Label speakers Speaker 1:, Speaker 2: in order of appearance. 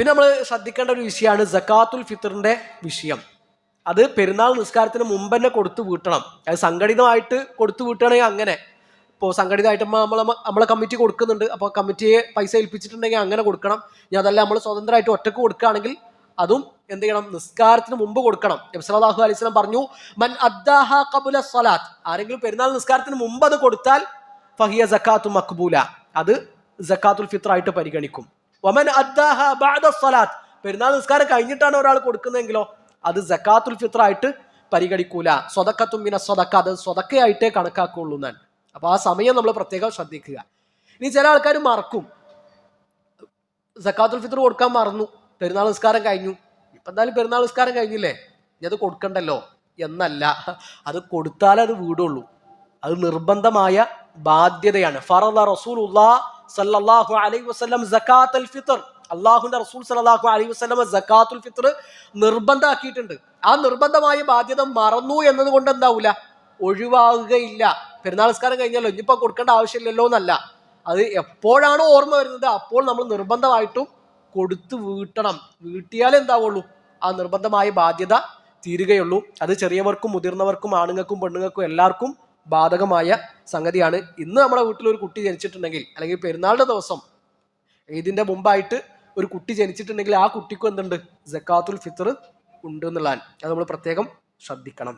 Speaker 1: പിന്നെ നമ്മൾ ശ്രദ്ധിക്കേണ്ട ഒരു വിഷയമാണ് ജക്കാത്തുൽ ഫിത്തറിന്റെ വിഷയം. അത് പെരുന്നാൾ നിസ്കാരത്തിന് മുമ്പ് തന്നെ കൊടുത്തു വീട്ടണം. അത് സംഘടിതമായിട്ട് കൊടുത്തു വീട്ടുകയാണെങ്കിൽ അങ്ങനെ. ഇപ്പോൾ സംഘടിതമായിട്ട് നമ്മൾ നമ്മളെ കമ്മിറ്റി കൊടുക്കുന്നുണ്ട്. അപ്പോൾ കമ്മിറ്റിയെ പൈസ ഏൽപ്പിച്ചിട്ടുണ്ടെങ്കിൽ അങ്ങനെ കൊടുക്കണം. ഇനി അതല്ല നമ്മൾ സ്വതന്ത്രമായിട്ട് ഒറ്റയ്ക്ക് കൊടുക്കുകയാണെങ്കിൽ അതും എന്ത് ചെയ്യണം? നിസ്കാരത്തിന് മുമ്പ് കൊടുക്കണം. നബ്സലാഹു അലൈഹി സ്വലം പറഞ്ഞു മൻ അദ്ദാഹ കബുല സ്വലാത്ത്. ആരെങ്കിലും പെരുന്നാൾ നിസ്കാരത്തിന് മുമ്പ് അത് കൊടുത്താൽ ഫഹിയ ജക്കാത്തു മക്ബൂല. അത് ജക്കാത്തുൽ ഫിത്ര ആയിട്ട് പരിഗണിക്കും. ബഅദ സ്വലാത്ത് പെരുന്നാൾ നിസ്കാരം കഴിഞ്ഞിട്ടാണ് ഒരാൾ കൊടുക്കുന്നതെങ്കിലോ അത് ജക്കാത്തുൽ ഫിത്ര ആയിട്ട് പരിഗണിക്കൂല. സ്വതക്കത്തും മിന സ്വതക്ക അത് സ്വതക്കയായിട്ടേ കണക്കാക്കുള്ളൂ എന്നാണ്. അപ്പൊ ആ സമയം നമ്മൾ പ്രത്യേകം ശ്രദ്ധിക്കുക. ഇനി ചില ആൾക്കാർ മറക്കും. സക്കാത്തുൽ ഫിത്ർ കൊടുക്കാൻ മറന്നു. പെരുന്നാൾ നിസ്കാരം കഴിഞ്ഞു. ഇപ്പൊ എന്തായാലും പെരുന്നാൾ നിസ്കാരം കഴിഞ്ഞില്ലേ? ഇനി അത് കൊടുക്കണ്ടല്ലോ? എന്നല്ല. അത് കൊടുത്താലേ അത് വീടുള്ളൂ. അത് നിർബന്ധമായ ബാധ്യതയാണ്. ഫറദ റസൂലുള്ളാ സല്ലല്ലാഹു അലൈഹി വസല്ലം സക്കാത്തുൽ ഫിത്ർ. അള്ളാഹുന്റെ റസൂൽ സല്ലല്ലാഹു അലൈഹി വസല്ലം സക്കാത്തുൽ ഫിത്ർ നിർബന്ധമാക്കിയിട്ടുണ്ട്. ആ നിർബന്ധമായ ബാധ്യത മറന്നു എന്നതുകൊണ്ട് എന്താവൂല? ഒഴിവാകുകയില്ല. പെരുന്നാൾ നിസ്കാരം കഴിഞ്ഞല്ലോ ഇനിയിപ്പോ കൊടുക്കേണ്ട ആവശ്യമില്ലല്ലോ എന്നല്ല. അത് എപ്പോഴാണോ ഓർമ്മ വരുന്നത് അപ്പോൾ നമ്മൾ നിർബന്ധമായിട്ടും കൊടുത്തു വീട്ടണം. വീട്ടിയാൽ എന്താവുള്ളൂ? ആ നിർബന്ധമായ ബാധ്യത തീരുകയുള്ളൂ. അത് ചെറിയവർക്കും മുതിർന്നവർക്കും ആണുങ്ങൾക്കും പെണ്ണുങ്ങൾക്കും എല്ലാവർക്കും ബാധകമായ സംഗതിയാണ്. ഇന്ന് നമ്മുടെ വീട്ടിൽ ഒരു കുട്ടി ജനിച്ചിട്ടുണ്ടെങ്കിൽ അല്ലെങ്കിൽ പെരുന്നാളുടെ ദിവസം ഇതിന്റെ മുമ്പായിട്ട് ഒരു കുട്ടി ജനിച്ചിട്ടുണ്ടെങ്കിൽ ആ കുട്ടിക്കും എന്തുണ്ട്? ജക്കാത്തുൽ ഫിത്തർ ഉണ്ട് എന്നുള്ളതാണ്. അത് നമ്മൾ പ്രത്യേകം ശ്രദ്ധിക്കണം.